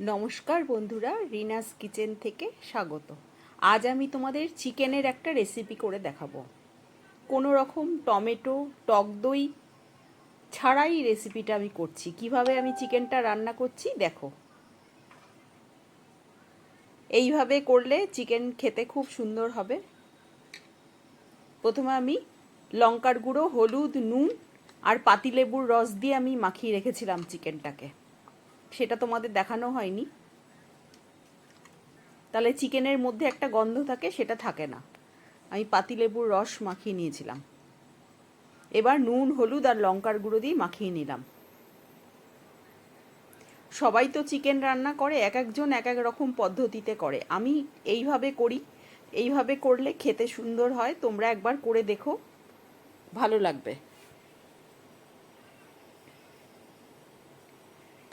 নমস্কার বন্ধুরা, রিনাস কিচেন থেকে স্বাগত। আজ আমি তোমাদের চিকেনের একটা রেসিপি করে দেখাবো। কোনো রকম টমেটো, টক দই ছাড়াই রেসিপিটা আমি করছি। কীভাবে আমি চিকেনটা রান্না করছি, দেখো। এইভাবে করলে চিকেন খেতে খুব সুন্দর হবে। প্রথমে আমি লঙ্কার গুঁড়ো, হলুদ, নুন আর পাতিলেবুর রস দিয়ে আমি মাখিয়ে রেখেছিলাম চিকেনটাকে। সেটা তোমাদের দেখানো হয়নি। তাহলে চিকেনের মধ্যে একটা গন্ধ থাকে, সেটা থাকে না। আমি পাতিলেবুর রস মাখিয়ে নিয়েছিলাম। এবার নুন, হলুদ আর লঙ্কার গুঁড়ো দিয়ে মাখিয়ে নিলাম। সবাই তো চিকেন রান্না করে, এক একজন এক এক রকম পদ্ধতিতে করে। আমি এইভাবে করি, এইভাবে করলে খেতে সুন্দর হয়। তোমরা একবার করে দেখো, ভালো লাগবে।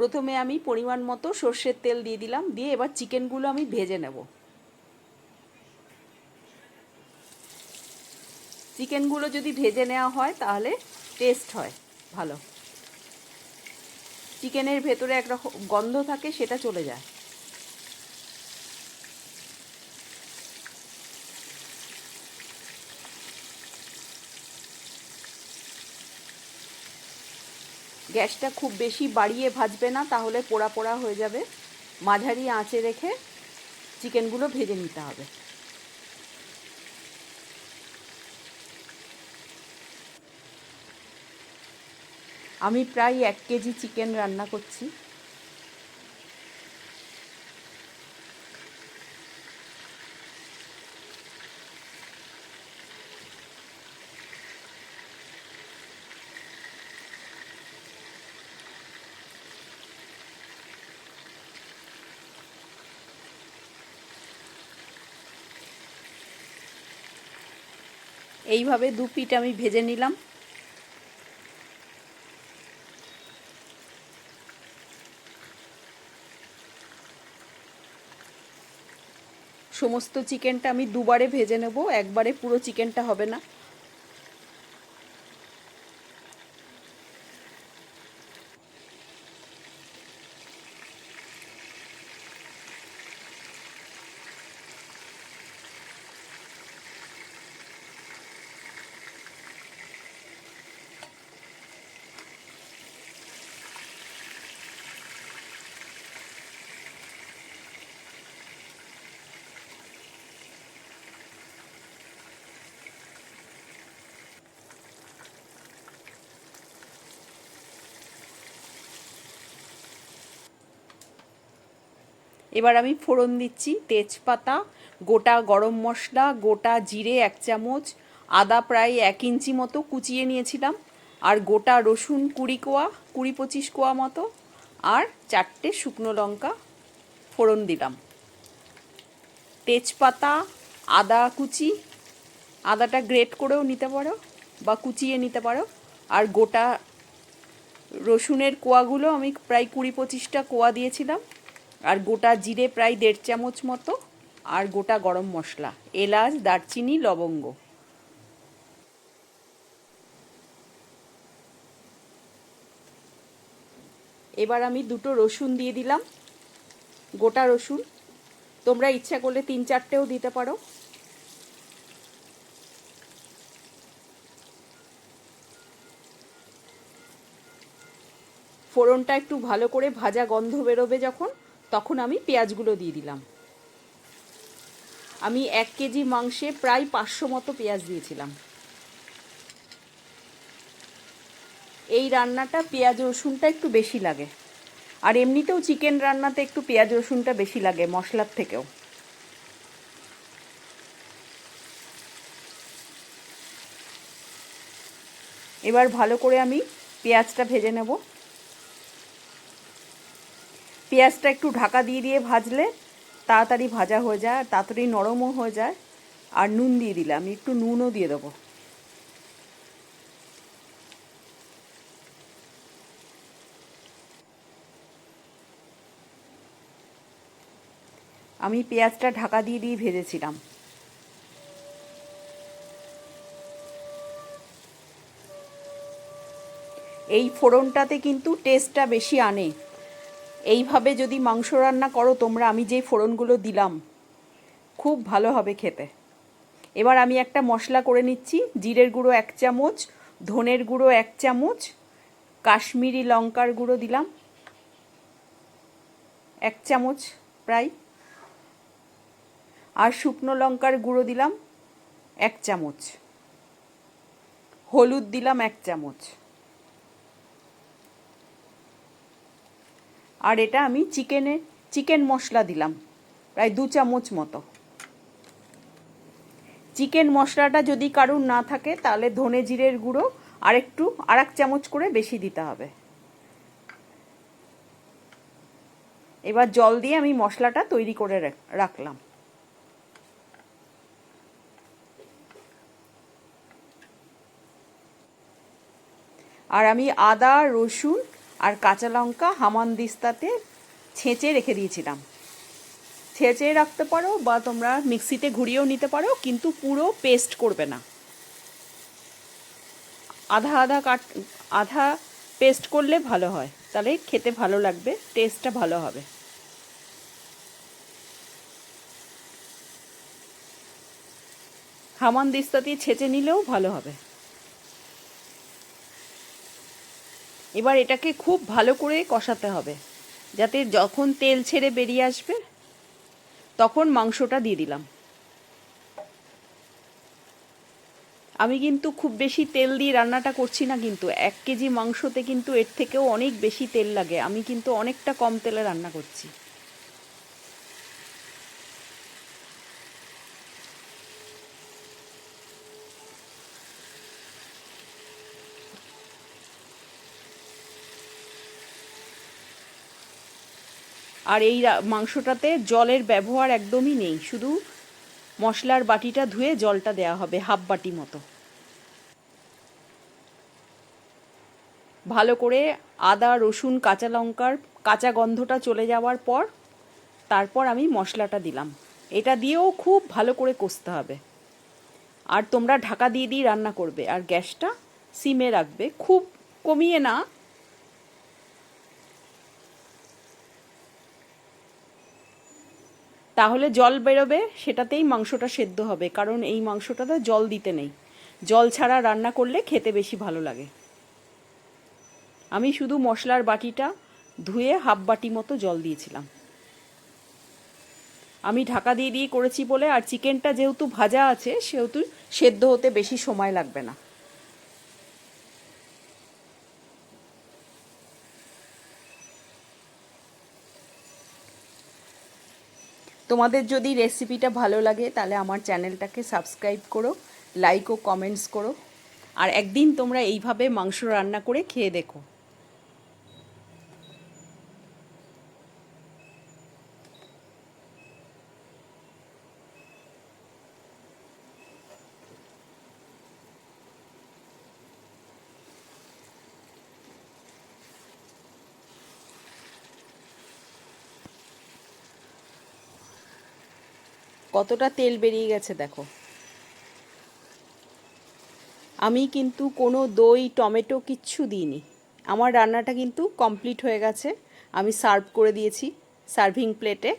প্রথমে আমি পরিমাণ মতো সর্ষের তেল দিয়ে দিলাম, দিয়ে এবার চিকেনগুলো আমি ভেজে নেব। চিকেনগুলো যদি ভেজে নেওয়া হয়, তাহলে টেস্ট হয়, ভালো। চিকেনের ভেতরে একরকম গন্ধ থাকে, সেটা চলে যায়। গ্যাসটা খুব বেশি বাড়িয়ে ভাজবে না, তাহলে পোড়া পোড়া হয়ে যাবে। মাঝারি আঁচে রেখে চিকেনগুলো ভেজে নিতে হবে। আমি প্রায় এক কেজি চিকেন রান্না করছি। এইভাবে দু পিঠ আমি ভেজে নিলাম। সমস্ত চিকেনটা আমি দুবারে ভেজে নেব, একবারে পুরো চিকেনটা হবে না। এবার আমি ফোড়ন দিচ্ছি তেজপাতা, গোটা গরম মশলা, গোটা জিরে এক চামচ, আদা প্রায় এক ইঞ্চি মতো কুচিয়ে নিয়েছিলাম, আর গোটা রসুন কুড়ি কোয়া, কুড়ি পঁচিশ কোয়া মতো, আর চারটে শুকনো লঙ্কা ফোড়ন দিলাম। তেজপাতা, আদা কুচি, আদাটা গ্রেট করেও নিতে পারো বা কুচিয়ে নিতে পারো, আর গোটা রসুনের কোয়াগুলো আমি প্রায় কুড়ি পঁচিশটা কোয়া দিয়েছিলাম। আর গোটা জিরে প্রায় দেড় চামচ মতো, আর গোটা গরম মশলা, এলাচ, দারচিনি, লবঙ্গ। এবার আমি দুটো রসুন দিয়ে দিলাম, গোটা রসুন। তোমরা ইচ্ছা করলে তিন চারটেও দিতে পারো। ফোড়নটা একটু ভালো করে ভাজা গন্ধ বেরোবে যখন তখন আমি পেঁয়াজগুলো দিয়ে দিলাম। আমি এক কেজি মাংসে প্রায় পাঁচশো মতো পেঁয়াজ দিয়েছিলাম। এই রান্নাটা পেঁয়াজ রসুনটা একটু বেশি লাগে। আর এমনিতেও চিকেন রান্নাতে একটু পেঁয়াজ রসুনটা বেশি লাগে মশলার থেকেও। এবার ভালো করে আমি পেঁয়াজটা ভেজে নেব। পেঁয়াজটা একটু ঢাকা দিয়ে দিয়ে ভাজলে তাড়াতাড়ি ভাজা হয়ে যায় তাড়াতাড়ি নরমও হয়ে যায়। আর নুন দিয়ে দিলে আমি একটু নুনও দিয়ে দেবো। আমি পেঁয়াজটা ঢাকা দিয়ে দিয়ে ভেজেছিলাম। এই ফোড়নটাতে কিন্তু টেস্টটা বেশি আনে। এইভাবে যদি মাংস রান্না করো, তোমরা আমি যেই ফোড়নগুলো দিলাম, খুব ভালো হবে খেতে। এবার আমি একটা মশলা করে নিচ্ছি, জিরের গুঁড়ো এক চামচ, ধনের গুঁড়ো এক চামচ, কাশ্মীরি লঙ্কার গুঁড়ো দিলাম, এক চামচ প্রায়। আর শুকনো লঙ্কার গুঁড়ো দিলাম, এক চামচ। হলুদ দিলাম, এক চামচ। আর এটা আমি চিকেনে, চিকেন মশলা দিলাম, প্রায় দু চামচ মতো। চিকেন মশলাটা যদি কারুর না থাকে, তাহলে ধনে জিরের গুঁড়ো আর একটু, আর এক চামচ করে বেশি দিতে হবে। এবার জল দিয়ে আমি মশলাটা তৈরি করে রাখলাম। আর আমি আদা, রসুন আর কাঁচা লঙ্কা হামানদিস্তাতে ছেঁচে রেখে দিয়েছিলাম। ছেঁচে রাখতে পারো বা তোমরা মিক্সিতে ঘুরিয়েও নিতে পারো, কিন্তু পুরো পেস্ট করবে না। আধা আধা কাট, আধা পেস্ট করলে ভালো হয়। তাহলে খেতে ভালো লাগবে, টেস্টটা ভালো হবে। হামান দিস্তা দিয়ে ছেঁচে নিলেও ভালো হবে। এবার এটাকে খুব ভালো করে কষাতে হবে, যাতে যখন তেল ছেড়ে বেরিয়ে আসবে, তখন মাংসটা দিয়ে দিলাম। আমি কিন্তু খুব বেশি তেল দিয়ে রান্নাটা করছি না কিন্তু, এক কেজি মাংসতে কিন্তু এর থেকেও অনেক বেশি তেল লাগে। আমি কিন্তু অনেকটা কম তেলে রান্না করছি। আর এই মাংসটাতে জলের ব্যবহার একদমই নেই। শুধু মশলার বাটিটা ধুয়ে জলটা দেওয়া হবে, হাফ বাটি মতো। ভালো করে আদা, রসুন, কাঁচা লঙ্কার কাঁচা গন্ধটা চলে যাওয়ার পর, তারপর আমি মশলাটা দিলাম। এটা দিয়েও খুব ভালো করে কষতে হবে। আর তোমরা ঢাকা দিয়ে দিয়ে রান্না করবে। আর গ্যাসটা সিমে রাখবে। খুব কমিয়ে না তাহলে জল বেরোবে, সেটাতেই মাংসটা সেদ্ধ হবে। কারণ এই মাংসটাতে জল দিতে নেই। জল ছাড়া রান্না করলে খেতে বেশি ভালো লাগে। আমি শুধু মশলার বাটিটা ধুয়ে হাফ বাটি মতো জল দিয়েছিলাম। আমি ঢাকা দিয়ে দিয়ে করেছি বলে, আর চিকেনটা যেহেতু ভাজা আছে, সেহেতু সেদ্ধ হতে বেশি সময় লাগবে না। তোমাদের যদি রেসিপিটা ভালো লাগে, তাহলে আমার চ্যানেলটাকে সাবস্ক্রাইব করো লাইক ও কমেন্টস করো। আর একদিন তোমরা এইভাবে মাংস রান্না করে খেয়ে দেখো। কতটা তেল বেরিয়ে গেছে দেখো। আমি কিন্তু কোনো দই, টমেটো কিচ্ছু দিইনি। আমার রান্নাটা কিন্তু কমপ্লিট হয়ে গেছে। আমি সার্ভ করে দিয়েছি সার্ভিং প্লেটে।